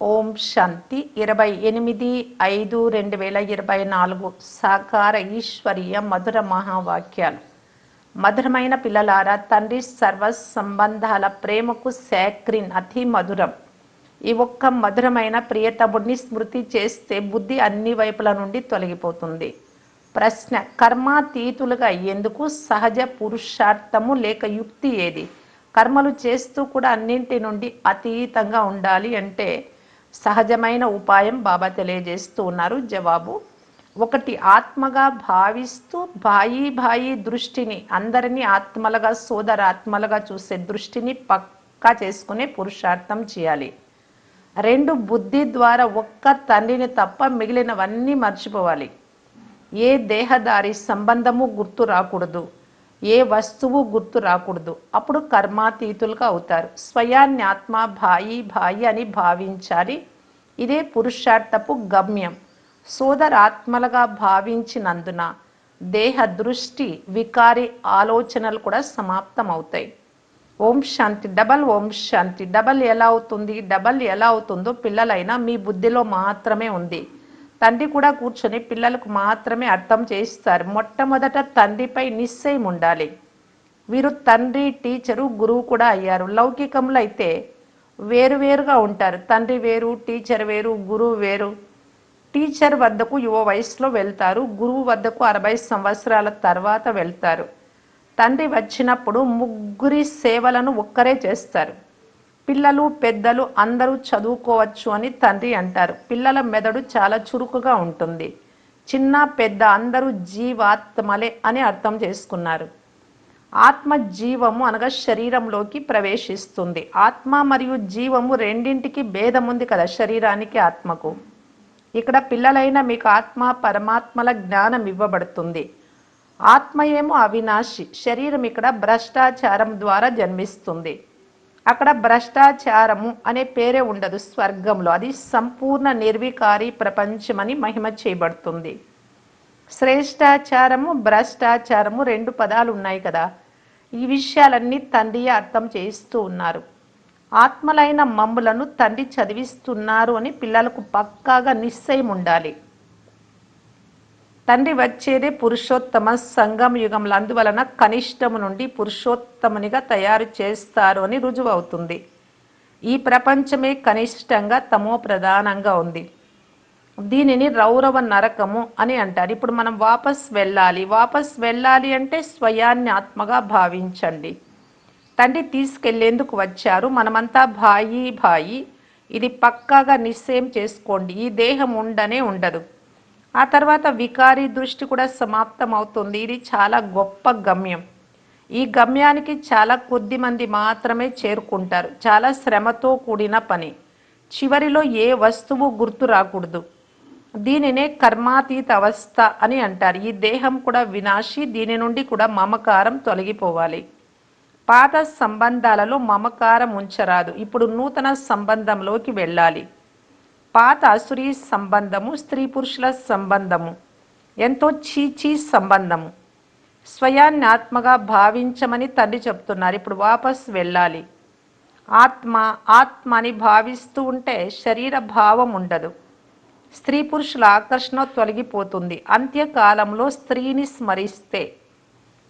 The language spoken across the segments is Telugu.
ఓం శాంతి. ఇరవై ఎనిమిది ఐదు రెండు వేల ఇరవై నాలుగు సాకార ఈశ్వరీయ మధుర మహావాక్యాలు. మధురమైన పిల్లలారా తండ్రి సర్వ సంబంధాల ప్రేమకు శాక్రిన్ అతి మధురం. ఈ ఒక్క మధురమైన ప్రియతముడిని స్మృతి చేస్తే బుద్ధి అన్ని వైపుల నుండి తొలగిపోతుంది. ప్రశ్న కర్మాతీతులుగా అయ్యేందుకు సహజ పురుషార్థము లేక యుక్తి ఏది? కర్మలు చేస్తూ కూడా అన్నింటి నుండి అతీతంగా ఉండాలి అంటే సహజమైన ఉపాయం బాబా తెలియజేస్తూ ఉన్నారు. జవాబు ఒకటి ఆత్మగా భావిస్తూ భాయి భాయి దృష్టిని అందరినీ ఆత్మలుగా సోదరాత్మలుగా చూసే దృష్టిని పక్కా చేసుకునే పురుషార్థం చేయాలి. రెండు బుద్ధి ద్వారా ఒక్క తండ్రిని తప్ప మిగిలినవన్నీ మర్చిపోవాలి. ఏ దేహదారి సంబంధము గుర్తు రాకూడదు. ఏ వస్తువు గుర్తు రాకూడదు. అప్పుడు కర్మాతీతులుగా అవుతారు. స్వయాన్ని ఆత్మ భాయి భాయి అని భావించాలి. ఇదే పురుషార్థపు గమ్యం. సోదరాత్మలుగా భావించినందున దేహ దృష్టి వికారి ఆలోచనలు కూడా సమాప్తం అవుతాయి ఓం శాంతి. డబల్ ఓం శాంతి. డబల్ ఎలా అవుతుంది? డబల్ ఎలా అవుతుందో పిల్లలైనా మీ బుద్ధిలో మాత్రమే ఉంది. తండ్రి కూడా కూర్చొని పిల్లలకు మాత్రమే అర్థం చేస్తారు మొట్టమొదట తండ్రిపై నిశ్చయం ఉండాలి. వీరు తండ్రి టీచరు గురువు కూడా అయ్యారు. లౌకికంలో అయితే వేరువేరుగా ఉంటారు. తండ్రి వేరు టీచర్ వేరు గురువు వేరు. టీచర్ వద్దకు యువ వయసులో వెళ్తారు. గురువు వద్దకు అరవై సంవత్సరాల తర్వాత వెళ్తారు. తండ్రి వచ్చినప్పుడు ముగ్గురి సేవలను ఒక్కరే చేస్తారు. పిల్లలు పెద్దలు అందరూ చదువుకోవచ్చు అని తండ్రి అంటారు. పిల్లల మెదడు చాలా చురుకుగా ఉంటుంది. చిన్న పెద్ద అందరూ జీవాత్మలే అని అర్థం చేసుకున్నారు. ఆత్మ జీవము అనగా శరీరంలోకి ప్రవేశిస్తుంది. ఆత్మ మరియు జీవము రెండింటికి భేదం ఉంది కదా శరీరానికి ఆత్మకు. ఇక్కడ పిల్లలైన మీకు ఆత్మ పరమాత్మల జ్ఞానం ఇవ్వబడుతుంది. ఆత్మ ఏమో అవినాశి. శరీరం ఇక్కడ భ్రష్టాచారం ద్వారా జన్మిస్తుంది. అక్కడ భ్రష్టాచారము అనే పేరే ఉండదు స్వర్గంలో. అది సంపూర్ణ నిర్వికారి ప్రపంచమని మహిమ చేయబడుతుంది. శ్రేష్టాచారము భ్రష్టాచారము రెండు పదాలు ఉన్నాయి కదా. ఈ విషయాలన్నీ తండ్రియే అర్థం చేయిస్తూ ఉన్నారు. ఆత్మలైన మమ్ములను తండ్రి చదివిస్తున్నారు అని పిల్లలకు పక్కాగా నిశ్చయం ఉండాలి తండ్రి వచ్చేదే పురుషోత్తమ సంగం యుగంలో అందువలన కనిష్టము నుండి పురుషోత్తమునిగా తయారు చేస్తారు అని రుజువు అవుతుంది. ఈ ప్రపంచమే కనిష్టంగా తమో ప్రధానంగా ఉంది. దీనిని రౌరవ నరకము అని అంటారు. ఇప్పుడు మనం వాపస్ వెళ్ళాలి. వాపస్ వెళ్ళాలి అంటే స్వయాన్ని ఆత్మగా భావించండి. తండ్రి తీసుకెళ్ళేందుకు వచ్చారు? మనమంతా భాయి భాయి. ఇది పక్కాగా నిశ్చయం చేసుకోండి. ఈ దేహం ఉండనే ఉండదు. ఆ తర్వాత వికారి దృష్టి కూడా సమాప్తం అవుతుంది ఇది చాలా గొప్ప గమ్యం. ఈ గమ్యానికి చాలా కొద్ది మంది మాత్రమే చేరుకుంటారు. చాలా శ్రమతో కూడిన పని. చివరిలో ఏ వస్తువు గుర్తు రాకూడదు. దీనినే కర్మాతీత అవస్థ అని అంటారు. ఈ దేహం కూడా వినాశి దీని నుండి కూడా మమకారం తొలగిపోవాలి. పాత సంబంధాలలో మమకారం ఉంచరాదు. ఇప్పుడు నూతన సంబంధంలోకి వెళ్ళాలి. పాత అసురీ సంబంధము స్త్రీ పురుషుల సంబంధము. ఎంతో చీచీ సంబంధము. స్వయాన్ని ఆత్మగా భావించమని తండ్రి చెప్తున్నారు. ఇప్పుడు వాపస్ వెళ్ళాలి. ఆత్మ ఆత్మ అని భావిస్తూ ఉంటే శరీర భావం ఉండదు. స్త్రీ పురుషుల ఆకర్షణ తొలగిపోతుంది. అంత్యకాలంలో స్త్రీని స్మరిస్తే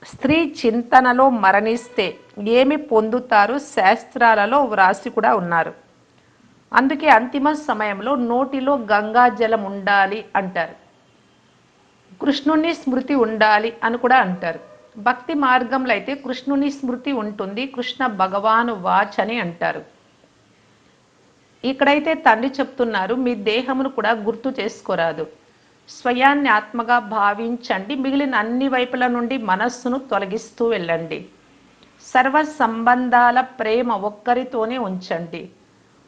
స్త్రీ చింతనలో మరణిస్తే ఏమి పొందుతారు శాస్త్రాలలో వ్రాసి కూడా ఉన్నారు. అందుకే అంతిమ సమయంలో నోటిలో గంగా జలం ఉండాలి అంటారు. కృష్ణుని స్మృతి ఉండాలి అని కూడా అంటారు. భక్తి మార్గంలో అయితే కృష్ణుని స్మృతి ఉంటుంది కృష్ణ భగవాను వాచ్ అని అంటారు. ఇక్కడైతే తండ్రి చెప్తున్నారు మీ దేహమును కూడా గుర్తు చేసుకోరాదు. స్వయాన్ని ఆత్మగా భావించండి మిగిలిన అన్ని వైపుల నుండి మనస్సును తొలగిస్తూ వెళ్ళండి. సర్వ సంబంధాల ప్రేమ ఒక్కరితోనే ఉంచండి.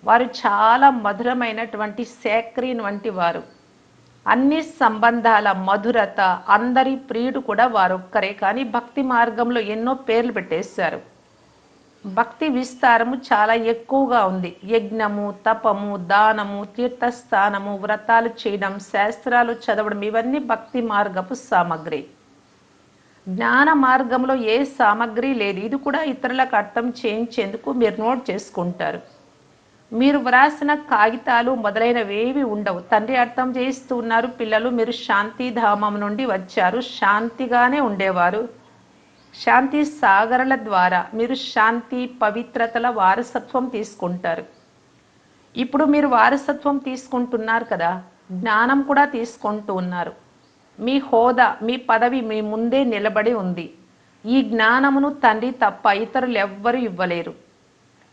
వారు చాలా మధురమైనటువంటి సేక్రీన్ వంటి వారు. అన్ని సంబంధాల మధురత అందరి ప్రియుడు కూడా వారొక్కరే. కానీ భక్తి మార్గంలో ఎన్నో పేర్లు పెట్టేశారు. భక్తి విస్తారము చాలా ఎక్కువగా ఉంది. యజ్ఞము తపము దానము తీర్థస్థానము వ్రతాలు చేయడం శాస్త్రాలు చదవడం ఇవన్నీ భక్తి మార్గపు సామగ్రి. జ్ఞాన మార్గంలో ఏ సామగ్రి లేదు. ఇది కూడా ఇతరులకు అర్థం చేయించేందుకు మీరు నోట్ చేసుకుంటారు. మీరు వ్రాసిన కాగితాలు మొదలైనవేవి ఉండవు. తండ్రి అర్థం చేయిస్తూ ఉన్నారు. పిల్లలు మీరు శాంతిధామం నుండి వచ్చారు. శాంతిగానే ఉండేవారు. శాంతి సాగరల ద్వారా మీరు శాంతి పవిత్రతల వారసత్వం తీసుకుంటారు. ఇప్పుడు మీరు వారసత్వం తీసుకుంటున్నారు కదా? జ్ఞానం కూడా తీసుకుంటూ ఉన్నారు. మీ హోదా మీ పదవి మీ ముందే నిలబడి ఉంది. ఈ జ్ఞానమును తండ్రి తప్ప ఇతరులు ఎవ్వరూ ఇవ్వలేరు.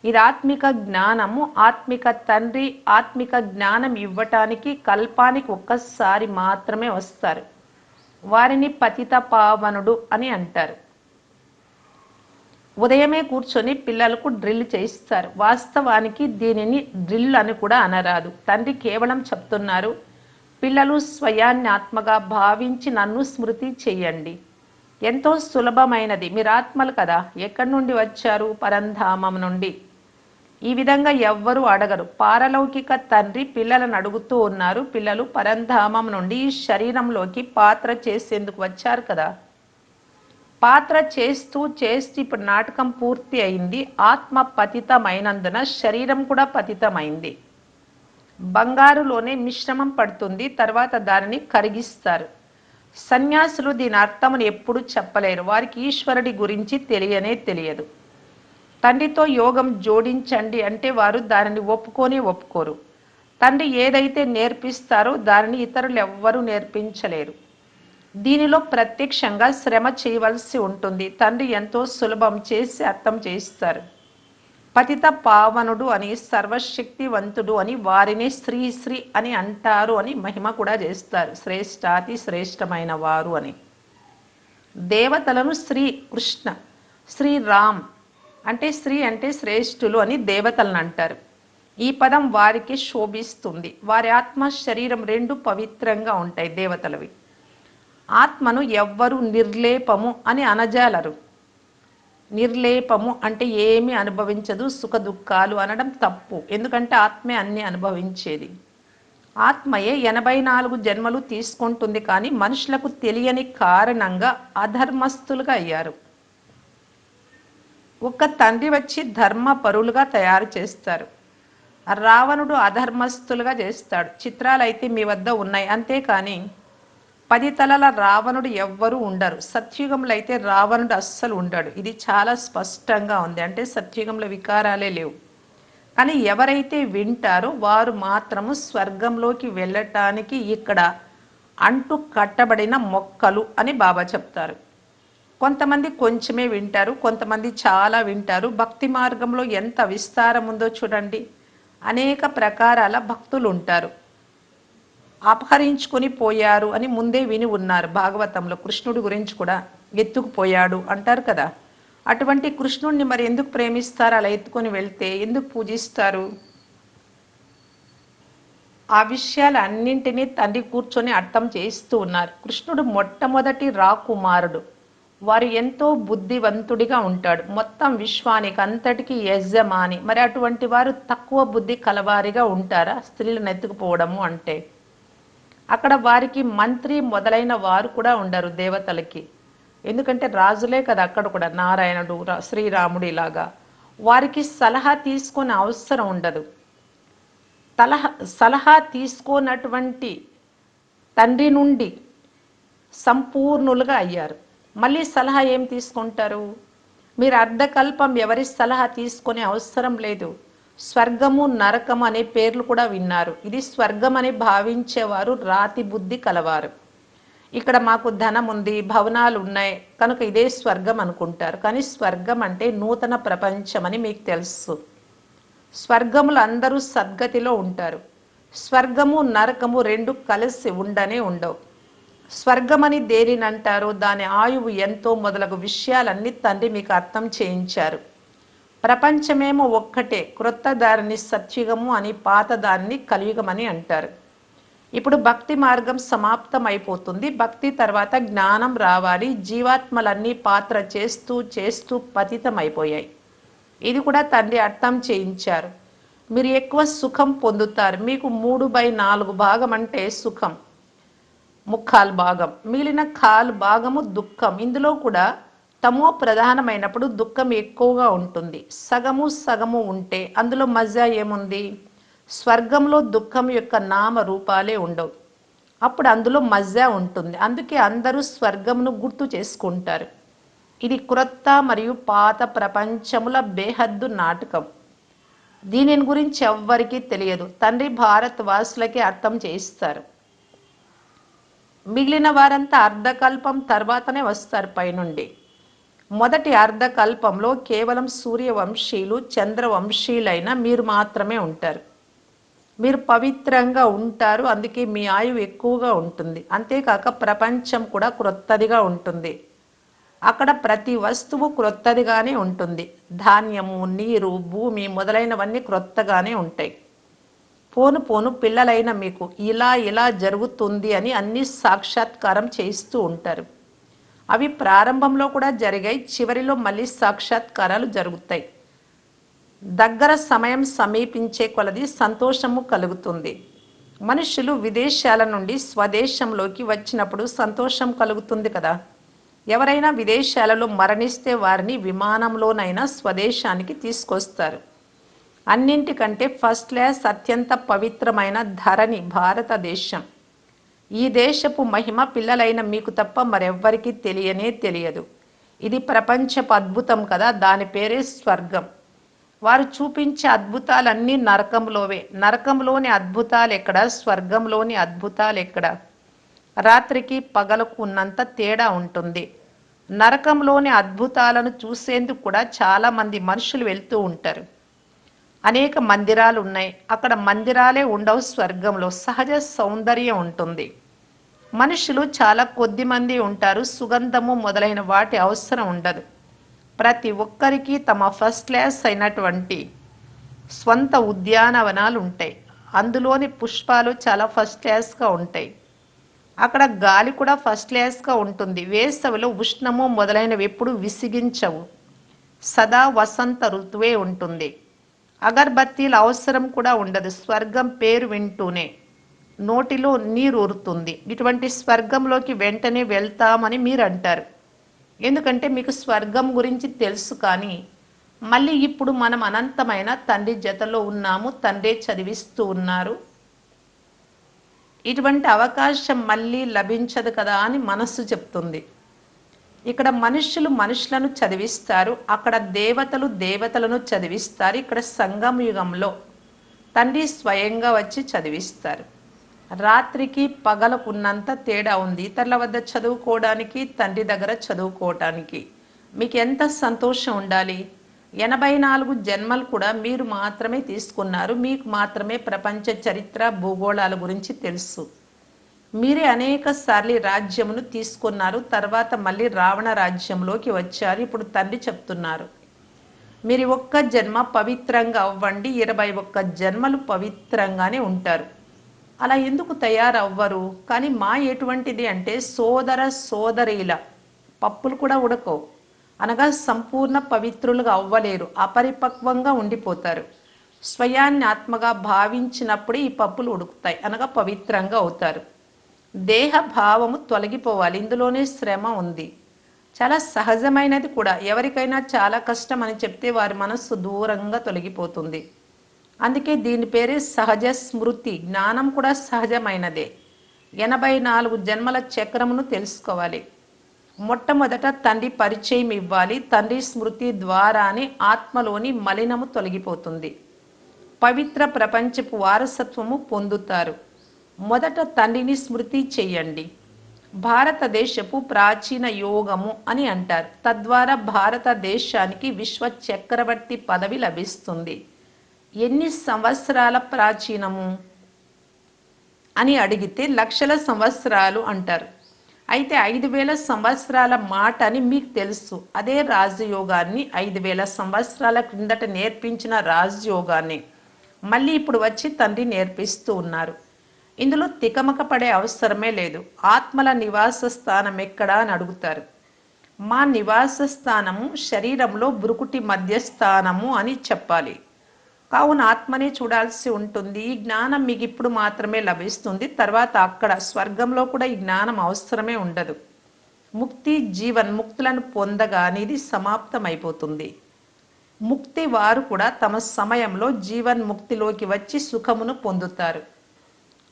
ఇది ఆత్మిక జ్ఞానము ఆత్మిక తండ్రి ఆత్మిక జ్ఞానం ఇవ్వటానికి కల్పానికి ఒక్కసారి మాత్రమే వస్తారు. వారిని పతిత పావనుడు అని అంటారు. ఉదయమే కూర్చొని పిల్లలకు డ్రిల్ చేయిస్తారు. వాస్తవానికి దీనిని డ్రిల్ అని కూడా అనరాదు. తండ్రి కేవలం చెప్తున్నారు పిల్లలు స్వయాన్ని ఆత్మగా భావించి నన్ను స్మృతి చెయ్యండి ఎంతో సులభమైనది. మీరు ఆత్మలు కదా. ఎక్కడి నుండి వచ్చారు? పరంధామం నుండి. ఈ విధంగా ఎవ్వరూ అడగరు. పారలౌకిక తండ్రి పిల్లలను అడుగుతూ ఉన్నారు. పిల్లలు పరంధామం నుండి ఈ శరీరంలోకి పాత్ర చేసేందుకు వచ్చారు కదా. పాత్ర చేస్తూ చేస్తూ ఇప్పుడు నాటకం పూర్తి అయింది. ఆత్మ పతితమైనందున శరీరం కూడా పతితమైంది. బంగారులోనే మిశ్రమం పడుతుంది. తర్వాత దానిని కరిగిస్తారు. సన్యాసులు దీని అర్థమును ఎప్పుడు చెప్పలేరు. వారికి ఈశ్వరుడి గురించి తెలియనే తెలియదు. తండ్రితో యోగం జోడించండి అంటే వారు దానిని ఒప్పుకొని ఒప్పుకోరు. తండ్రి ఏదైతే నేర్పిస్తారో దానిని ఇతరులు ఎవ్వరూ నేర్పించలేరు. దీనిలో ప్రత్యక్షంగా శ్రమ చేయవలసి ఉంటుంది. తండ్రి ఎంతో సులభం చేసి అర్థం చేస్తారు పతిత పావనుడు అని సర్వశక్తివంతుడు అని వారిని శ్రీ శ్రీ అని అంటారు అని మహిమ కూడా చేస్తారు. శ్రేష్టాతి శ్రేష్టమైన వారు అని. దేవతలను శ్రీ కృష్ణ శ్రీరామ్ అంటే స్త్రీ అంటే శ్రేష్ఠులు అని దేవతలను అంటారు. ఈ పదం వారికి శోభిస్తుంది. వారి ఆత్మ శరీరం రెండు పవిత్రంగా ఉంటాయి దేవతలవి. ఆత్మను ఎవ్వరు నిర్లేపము అని అనజాలరు. నిర్లేపము అంటే ఏమి అనుభవించదు సుఖ దుఃఖాలు అనడం తప్పు. ఎందుకంటే ఆత్మే అన్ని అనుభవించేది. ఆత్మయే ఎనభై నాలుగు జన్మలు తీసుకుంటుంది కానీ మనుషులకు తెలియని కారణంగా అధర్మస్తులుగా అయ్యారు. ఒక తండ్రి వచ్చి ధర్మ పరులుగా తయారు చేస్తారు. రావణుడు అధర్మస్తులుగా చేస్తాడు. చిత్రాలు అయితే మీ వద్ద ఉన్నాయి. అంతేకాని పది తలల రావణుడు ఎవ్వరూ ఉండరు. సత్యుగంలో అయితే రావణుడు అస్సలు ఉండడు. ఇది చాలా స్పష్టంగా ఉంది. అంటే సత్యుగంలో వికారాలే లేవు. కానీ ఎవరైతే వింటారో వారు మాత్రము స్వర్గంలోకి వెళ్ళటానికి ఇక్కడ అంటు కట్టబడిన మొక్కలు అని బాబా చెప్తారు. కొంతమంది కొంచెమే వింటారు కొంతమంది చాలా వింటారు. భక్తి మార్గంలో ఎంత విస్తారం ఉందో చూడండి. అనేక ప్రకారాల భక్తులు ఉంటారు అపహరించుకొని పోయారు అని ముందే విని ఉన్నారు భాగవతంలో. కృష్ణుడి గురించి కూడా ఎత్తుకుపోయాడు అంటారు కదా. అటువంటి కృష్ణుడిని మరి ఎందుకు ప్రేమిస్తారు? అలా ఎత్తుకొని వెళ్తే ఎందుకు పూజిస్తారు? ఆ విషయాలు అన్నింటినీ తండ్రి కూర్చొని అర్థం చేయిస్తూ ఉన్నారు. కృష్ణుడు మొట్టమొదటి రాకుమారుడు. వారు ఎంతో బుద్ధివంతుడిగా ఉంటాడు. మొత్తం విశ్వానికి అంతటికి యజమాని. మరి అటువంటి వారు తక్కువ బుద్ధి కలవారిగా ఉంటారా? స్త్రీలను ఎత్తుకుపోవడము అంటే. అక్కడ వారికి మంత్రి మొదలైన వారు కూడా ఉండరు దేవతలకి. ఎందుకంటే రాజులే కదా అక్కడ కూడా నారాయణుడు రా- శ్రీరాముడు ఇలాగా. వారికి సలహా తీసుకునే అవసరం ఉండదు. తలహా సలహా తీసుకోనటువంటి తండ్రి నుండి సంపూర్ణులుగా అయ్యారు. మళ్ళీ సలహా ఏం తీసుకుంటారు? మీరు అర్ధకల్పం ఎవరి సలహా తీసుకునే అవసరం లేదు. స్వర్గము నరకము అనే పేర్లు కూడా విన్నారు. ఇది స్వర్గం అని భావించేవారు రాతి బుద్ధి కలవారు. ఇక్కడ మాకు ధనం ఉంది భవనాలు ఉన్నాయి. కనుక ఇదే స్వర్గం అనుకుంటారు. కానీ స్వర్గం అంటే నూతన ప్రపంచం అని మీకు తెలుసు. స్వర్గములు అందరూ సద్గతిలో ఉంటారు. స్వర్గము నరకము రెండు కలిసి ఉండనే ఉండవు. స్వర్గమని దేనిని అంటారు దాని ఆయువు ఎంతో మొదలగు విషయాలన్నీ తండ్రి మీకు అర్థం చేయించారు. ప్రపంచమేమో ఒక్కటే క్రొత్త దారిని సత్యుగము అని పాత దారిని కలియుగమని అంటారు. ఇప్పుడు భక్తి మార్గం సమాప్తం అయిపోతుంది భక్తి తర్వాత జ్ఞానం రావాలి. జీవాత్మలన్నీ పాత్ర చేస్తూ చేస్తూ పతితం అయిపోయాయి ఇది కూడా తండ్రి అర్థం చేయించారు. మీరు ఎక్కువ సుఖం పొందుతారు. మీకు మూడు బై నాలుగు భాగం అంటే సుఖం. ముక్కాలు భాగం. మిగిలిన కాలు భాగము దుఃఖం. ఇందులో కూడా తమో ప్రధానమైనప్పుడు దుఃఖం ఎక్కువగా ఉంటుంది. సగము సగము ఉంటే అందులో మజా ఏముంది? స్వర్గంలో దుఃఖం యొక్క నామ రూపాలే ఉండవు. అప్పుడు అందులో మజా ఉంటుంది. అందుకే అందరూ స్వర్గమును గుర్తు చేసుకుంటారు. ఇది క్రొత్త మరియు పాత ప్రపంచముల బేహద్దు నాటకం. దీనిని గురించి ఎవ్వరికీ తెలియదు. తండ్రి భారత్ వాసులకే అర్థం చేయిస్తారు. మిగిలిన వారంతా అర్ధకల్పం తర్వాతనే వస్తారు పైనుండి. మొదటి అర్ధకల్పంలో కేవలం సూర్యవంశీయులు చంద్రవంశీయులైన మీరు మాత్రమే ఉంటారు. మీరు పవిత్రంగా ఉంటారు అందుకే మీ ఆయువు ఎక్కువగా ఉంటుంది. అంతేకాక ప్రపంచం కూడా క్రొత్తదిగా ఉంటుంది. అక్కడ ప్రతి వస్తువు క్రొత్తదిగానే ఉంటుంది. ధాన్యము నీరు భూమి మొదలైనవన్నీ క్రొత్తగానే ఉంటాయి. పోను పోను పిల్లలైన మీకు ఇలా ఇలా జరుగుతుంది అని అన్ని సాక్షాత్కారం చేయిస్తూ ఉంటారు. అవి ప్రారంభంలో కూడా జరిగాయి చివరిలో మళ్ళీ సాక్షాత్కారాలు జరుగుతాయి. దగ్గర సమయం సమీపించే కొలది సంతోషము కలుగుతుంది. మనుషులు విదేశాల నుండి స్వదేశంలోకి వచ్చినప్పుడు సంతోషం కలుగుతుంది కదా. ఎవరైనా విదేశాలలో మరణిస్తే వారిని విమానంలోనైనా స్వదేశానికి తీసుకొస్తారు. అన్నింటికంటే ఫస్ట్ క్లాస్ అత్యంత పవిత్రమైన ధరణి భారతదేశం. ఈ దేశపు మహిమ పిల్లలైన మీకు తప్ప మరెవ్వరికీ తెలియనే తెలియదు. ఇది ప్రపంచపు అద్భుతం కదా దాని పేరే స్వర్గం. వారు చూపించే అద్భుతాలన్నీ నరకంలోవే. నరకంలోని అద్భుతాలు ఎక్కడ స్వర్గంలోని అద్భుతాలు ఎక్కడ రాత్రికి పగలకు ఉన్నంత తేడా ఉంటుంది. నరకంలోని అద్భుతాలను చూసేందుకు కూడా చాలామంది మనుషులు వెళ్తూ ఉంటారు. అనేక మందిరాలు ఉన్నాయి అక్కడ మందిరాలే ఉండవు స్వర్గంలో. సహజ సౌందర్యం ఉంటుంది. మనుషులు చాలా కొద్ది మంది ఉంటారు. సుగంధము మొదలైన వాటి అవసరం ఉండదు. ప్రతి ఒక్కరికి తమ ఫస్ట్ క్లాస్ అయినటువంటి స్వంత ఉద్యానవనాలు ఉంటాయి. అందులోని పుష్పాలు చాలా ఫస్ట్ క్లాస్గా ఉంటాయి. అక్కడ గాలి కూడా ఫస్ట్ క్లాస్గా ఉంటుంది. వేసవిలో ఉష్ణము మొదలైనవి ఎప్పుడు విసిగించవు. సదా వసంత ఋతువే ఉంటుంది. అగర్బత్తీల అవసరం కూడా ఉండదు. స్వర్గం పేరు వింటూనే నోటిలో నీరు ఊరుతుంది. ఇటువంటి స్వర్గంలోకి వెంటనే వెళ్తామని మీరు అంటారు ఎందుకంటే మీకు స్వర్గం గురించి తెలుసు కానీ మళ్ళీ ఇప్పుడు మనం అనంతమైన తండ్రి జతలో ఉన్నాము తండ్రే చదివిస్తూ ఉన్నారు. ఇటువంటి అవకాశం మళ్ళీ లభించదు కదా అని మనస్సు చెప్తుంది. ఇక్కడ మనుషులు మనుషులను చదివిస్తారు. అక్కడ దేవతలు దేవతలను చదివిస్తారు. ఇక్కడ సంగం యుగంలో తండ్రి స్వయంగా వచ్చి చదివిస్తారు. రాత్రికి పగలకున్నంత తేడా ఉంది. ఇతరుల వద్ద చదువుకోవడానికి తండ్రి దగ్గర చదువుకోవటానికి మీకు ఎంత సంతోషం ఉండాలి? ఎనభై నాలుగు జన్మలు కూడా మీరు మాత్రమే తీసుకున్నారు. మీకు మాత్రమే ప్రపంచ చరిత్ర భూగోళాల గురించి తెలుసు. మీరే అనేక సార్లు రాజ్యమును తీసుకున్నారు తర్వాత మళ్ళీ రావణ రాజ్యంలోకి వచ్చారు ఇప్పుడు తండ్రి చెప్తున్నారు. మీరు ఒక్క జన్మ పవిత్రంగా అవ్వండి ఇరవై ఒక్క జన్మలు పవిత్రంగానే ఉంటారు. అలా ఎందుకు తయారవ్వరు? కానీ మా ఎటువంటిది అంటే సోదర సోదరీల పప్పులు కూడా ఉడకవు. అనగా సంపూర్ణ పవిత్రులుగా అవ్వలేరు అపరిపక్వంగా ఉండిపోతారు. స్వయాన్ని ఆత్మగా భావించినప్పుడే ఈ పప్పులు ఉడుకుతాయి అనగా పవిత్రంగా అవుతారు. దేహ భావము తొలగిపోవాలి. ఇందులోనే శ్రమ ఉంది. చాలా సహజమైనది కూడా. ఎవరికైనా చాలా కష్టం అని చెప్తే వారి మనస్సు దూరంగా తొలగిపోతుంది. అందుకే దీని పేరే సహజ స్మృతి. జ్ఞానం కూడా సహజమైనదే. ఎనభై నాలుగు జన్మల చక్రమును తెలుసుకోవాలి. మొట్టమొదట తండ్రి పరిచయం ఇవ్వాలి. తండ్రి స్మృతి ద్వారానే ఆత్మలోని మలినము తొలగిపోతుంది. పవిత్ర ప్రపంచపు వారసత్వము పొందుతారు. మొదట తండ్రిని స్మృతి చెయ్యండి భారతదేశపు ప్రాచీన యోగము అని అంటారు. తద్వారా భారతదేశానికి విశ్వ చక్రవర్తి పదవి లభిస్తుంది. ఎన్ని సంవత్సరాల ప్రాచీనము? అని అడిగితే లక్షల సంవత్సరాలు అంటారు. అయితే ఐదు వేల సంవత్సరాల మాట అని మీకు తెలుసు. అదే రాజయోగాన్ని ఐదు వేల సంవత్సరాల క్రిందట నేర్పించిన రాజయోగాన్ని మళ్ళీ ఇప్పుడు వచ్చి తండ్రి నేర్పిస్తూ ఉన్నారు. ఇందులో తికమక పడే అవసరమే లేదు. ఆత్మల నివాస స్థానం ఎక్కడా అని అడుగుతారు. మా నివాస స్థానము శరీరంలో బురుకుటి మధ్య స్థానము అని చెప్పాలి. కావున ఆత్మనే చూడాల్సి ఉంటుంది. ఈ జ్ఞానం మీకు ఇప్పుడు మాత్రమే లభిస్తుంది. తర్వాత అక్కడ స్వర్గంలో కూడా ఈ జ్ఞానం అవసరమే ఉండదు. ముక్తి జీవన్ ముక్తులను పొందగానే ఇది సమాప్తమైపోతుంది. ముక్తి వారు కూడా తమ సమయంలో జీవన్ ముక్తిలోకి వచ్చి సుఖమును పొందుతారు.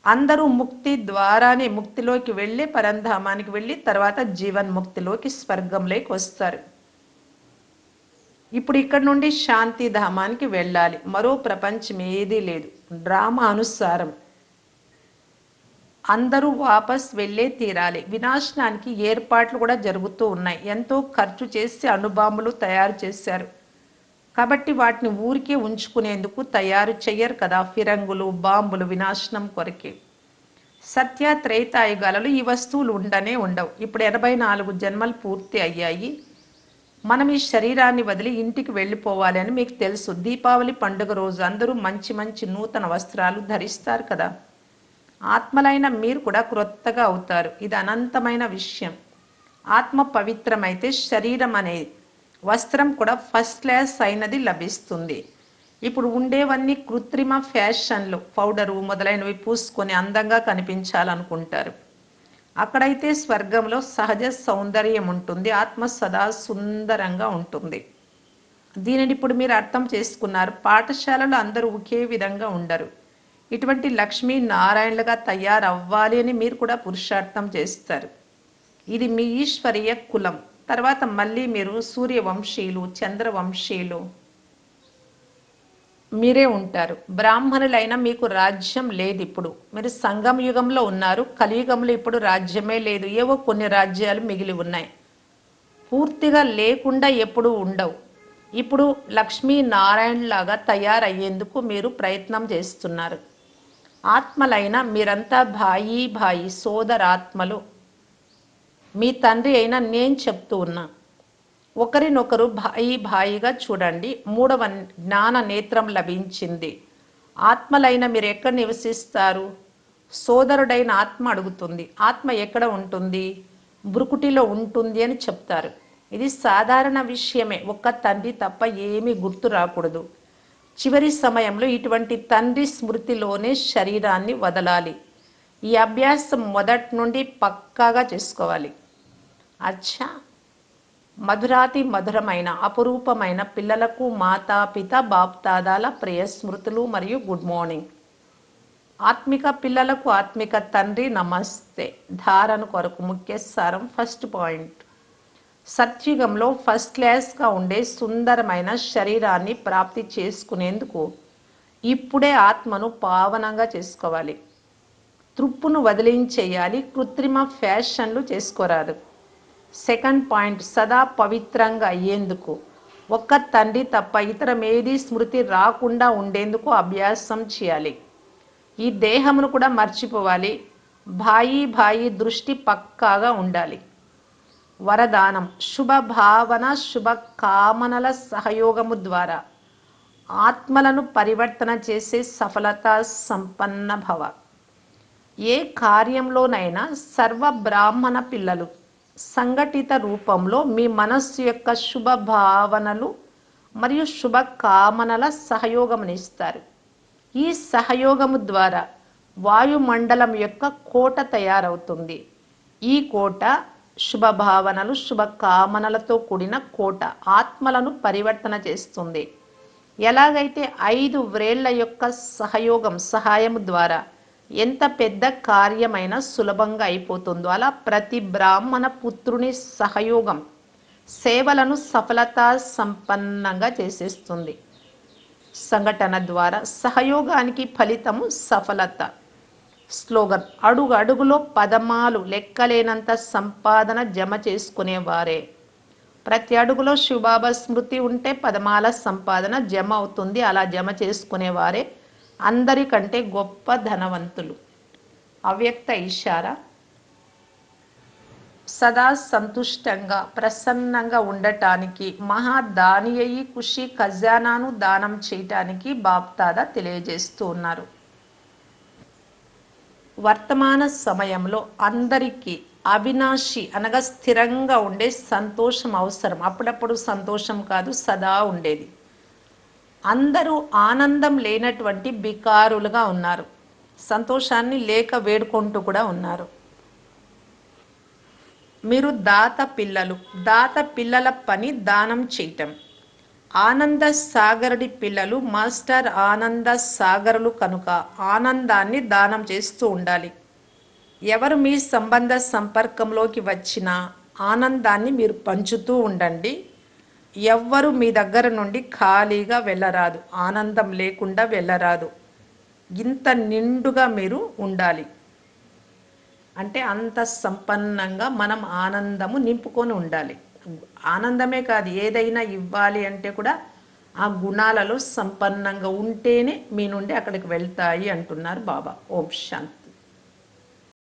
అందరూ ముక్తి ద్వారానే ముక్తిలోకి వెళ్ళి పరంధామానికి వెళ్ళి తర్వాత జీవన్ ముక్తిలోకి స్వర్గంలోకి వస్తారు. ఇప్పుడు ఇక్కడ నుండి శాంతి ధామానికి వెళ్ళాలి. మరో ప్రపంచం ఏదీ లేదు. డ్రామా అనుసారం అందరూ వాపస్ వెళ్ళే తీరాలి. వినాశనానికి ఏర్పాట్లు కూడా జరుగుతూ ఉన్నాయి. ఎంతో ఖర్చు చేసి అణుబాంబులు తయారు చేశారు. కాబట్టి వాటిని ఊరికే ఉంచుకునేందుకు తయారు చెయ్యరు కదా ఫిరంగులు బాంబులు వినాశనం కొరకే. సత్య త్రైతాయుగాలలో ఈ వస్తువులు ఉండనే ఉండవు. ఇప్పుడు ఎనభై నాలుగు జన్మలు పూర్తి అయ్యాయి. మనం ఈ శరీరాన్ని వదిలి ఇంటికి వెళ్ళిపోవాలి అని మీకు తెలుసు. దీపావళి పండుగ రోజు అందరూ మంచి మంచి నూతన వస్త్రాలు ధరిస్తారు కదా. ఆత్మలైన మీరు కూడా క్రొత్తగా అవుతారు. ఇది అనంతమైన విషయం. ఆత్మ పవిత్రమైతే శరీరం అనేది వస్త్రం కూడా ఫస్ట్ క్లాస్ అయినది లభిస్తుంది. ఇప్పుడు ఉండేవన్నీ కృత్రిమ ఫ్యాషన్లు. పౌడరు మొదలైనవి పూసుకొని అందంగా కనిపించాలనుకుంటారు. అక్కడైతే స్వర్గంలో సహజ సౌందర్యం ఉంటుంది. ఆత్మ సదా సుందరంగా ఉంటుంది. దీనిని ఇప్పుడు మీరు అర్థం చేసుకున్నారు. పాఠశాలలో అందరూ ఒకే విధంగా ఉండరు. ఇటువంటి లక్ష్మీ నారాయణలుగా తయారవ్వాలి అని మీరు కూడా పురుషార్థం చేస్తారు. ఇది మీ ఈశ్వరీయ కులం. తర్వాత మళ్ళీ మీరు సూర్యవంశీయులు చంద్రవంశీయులు. మీరే ఉంటారు. బ్రాహ్మణులైన మీకు రాజ్యం లేదు ఇప్పుడు. మీరు సంగం యుగంలో ఉన్నారు. కలియుగంలో ఇప్పుడు రాజ్యమే లేదు. ఏవో కొన్ని రాజ్యాలు మిగిలి ఉన్నాయి. పూర్తిగా లేకుండా ఎప్పుడు ఉండవు. ఇప్పుడు లక్ష్మీ నారాయణ లాగా తయారయ్యేందుకు మీరు ప్రయత్నం చేస్తున్నారు. ఆత్మలైన మీరంతా భాయి భాయి సోదరాత్మలు. మీ తండ్రి అయినా నేను చెప్తూ ఉన్నా. ఒకరినొకరు భాయి భాయిగా చూడండి. మూడవ జ్ఞాన నేత్రం లభించింది. ఆత్మలైన మీరు ఎక్కడ నివసిస్తారు? సోదరుడైన ఆత్మ అడుగుతుంది. ఆత్మ ఎక్కడ ఉంటుంది? బ్రుకుటిలో ఉంటుంది అని చెప్తారు. ఇది సాధారణ విషయమే. ఒక్క తండ్రి తప్ప ఏమీ గుర్తు రాకూడదు. చివరి సమయంలో ఇటువంటి తండ్రి స్మృతిలోనే శరీరాన్ని వదలాలి. ఈ అభ్యాసం మొదటి నుండి పక్కాగా చేసుకోవాలి. అచ్చా మధురాతి మధురమైన అపురూపమైన పిల్లలకు మాతా పిత బాప్తాదాల ప్రియ స్మృతులు మరియు గుడ్ మార్నింగ్. ఆత్మిక పిల్లలకు ఆత్మిక తండ్రి నమస్తే. ధారణ కొరకు ముఖ్య సారం ఫస్ట్ పాయింట్. సత్యుగంలో ఫస్ట్ క్లాస్గా ఉండే సుందరమైన శరీరాన్ని ప్రాప్తి చేసుకునేందుకు ఇప్పుడే ఆత్మను పావనంగా చేసుకోవాలి. తృప్పును వదిలించేయాలి కృత్రిమ ఫ్యాషన్లు చేసుకోరాదు. సెకండ్ పాయింట్ సదా పవిత్రంగా అయ్యేందుకు. ఒక్క తండ్రి తప్ప ఇతరమేది స్మృతి రాకుండా ఉండేందుకు అభ్యాసం చేయాలి. ఈ దేహమును కూడా మర్చిపోవాలి. భాయి భాయి దృష్టి పక్కాగా ఉండాలి. వరదానం శుభ భావన శుభ కామనల సహయోగము ద్వారా ఆత్మలను పరివర్తన చేసే సఫలత సంపన్న భవ. ఏ కార్యంలోనైనా సర్వ బ్రాహ్మణ పిల్లలు సంఘటిత రూపంలో మీ మనస్సు యొక్క శుభ భావనలు మరియు శుభ కామనల సహయోగమునిస్తారు ఈ సహయోగము ద్వారా వాయుమండలం యొక్క కోట తయారవుతుంది. ఈ కోట శుభ భావనలు శుభ కామనలతో కూడిన కోట ఆత్మలను పరివర్తన చేస్తుంది. ఎలాగైతే ఐదు వ్రేళ్ళ యొక్క సహయోగం సహాయం ద్వారా ఎంత పెద్ద కార్యమైనా సులభంగా అయిపోతుందో. అలా ప్రతి బ్రాహ్మణ పుత్రుని సహయోగం సేవలను సఫలతా సంపన్నంగా చేసేస్తుంది. సంఘటన ద్వారా సహయోగానికి ఫలితము సఫలత. స్లోగన్ అడుగు అడుగులో పదమాలు లెక్కలేనంత సంపాదన జమ చేసుకునేవారే. ప్రతి అడుగులో శివబాబా స్మృతి ఉంటే పదమాల సంపాదన జమ అవుతుంది అలా జమ చేసుకునేవారే. అందరికంటే గొప్ప ధనవంతులు. అవ్యక్త ఇషారా సదా సంతుష్టంగా ప్రసన్నంగా ఉండటానికి మహాదాని అయి ఖుషి ఖజానాను దానం చేయటానికి బాప్తాద తెలియజేస్తూ ఉన్నారు. వర్తమాన సమయంలో అందరికీ అవినాశి అనగా స్థిరంగా ఉండే సంతోషం అవసరం. అప్పుడప్పుడు సంతోషం కాదు సదా ఉండేది. అందరూ ఆనందం లేనటువంటి బికారులుగా ఉన్నారు. సంతోషాన్ని లేక వేడుకుంటూ కూడా ఉన్నారు. మీరు దాత పిల్లలు దాత పిల్లల పని దానం చేయటం. ఆనంద సాగరుడి పిల్లలు మాస్టర్ ఆనంద సాగరులు కనుక ఆనందాన్ని దానం చేస్తూ ఉండాలి. ఎవరు మీ సంబంధ సంపర్కంలోకి వచ్చినా ఆనందాన్ని మీరు పంచుతూ ఉండండి. ఎవ్వరు మీ దగ్గర నుండి ఖాళీగా వెళ్ళరాదు ఆనందం లేకుండా వెళ్ళరాదు. ఇంత నిండుగా మీరు ఉండాలి. అంటే అంత సంపన్నంగా మనం ఆనందము నింపుకొని ఉండాలి. ఆనందమే కాదు ఏదైనా ఇవ్వాలి అంటే కూడా ఆ గుణాలలో సంపన్నంగా ఉంటేనే మీ నుండి అక్కడికి వెళ్తాయి అంటున్నారు బాబా. ఓం శాంతి.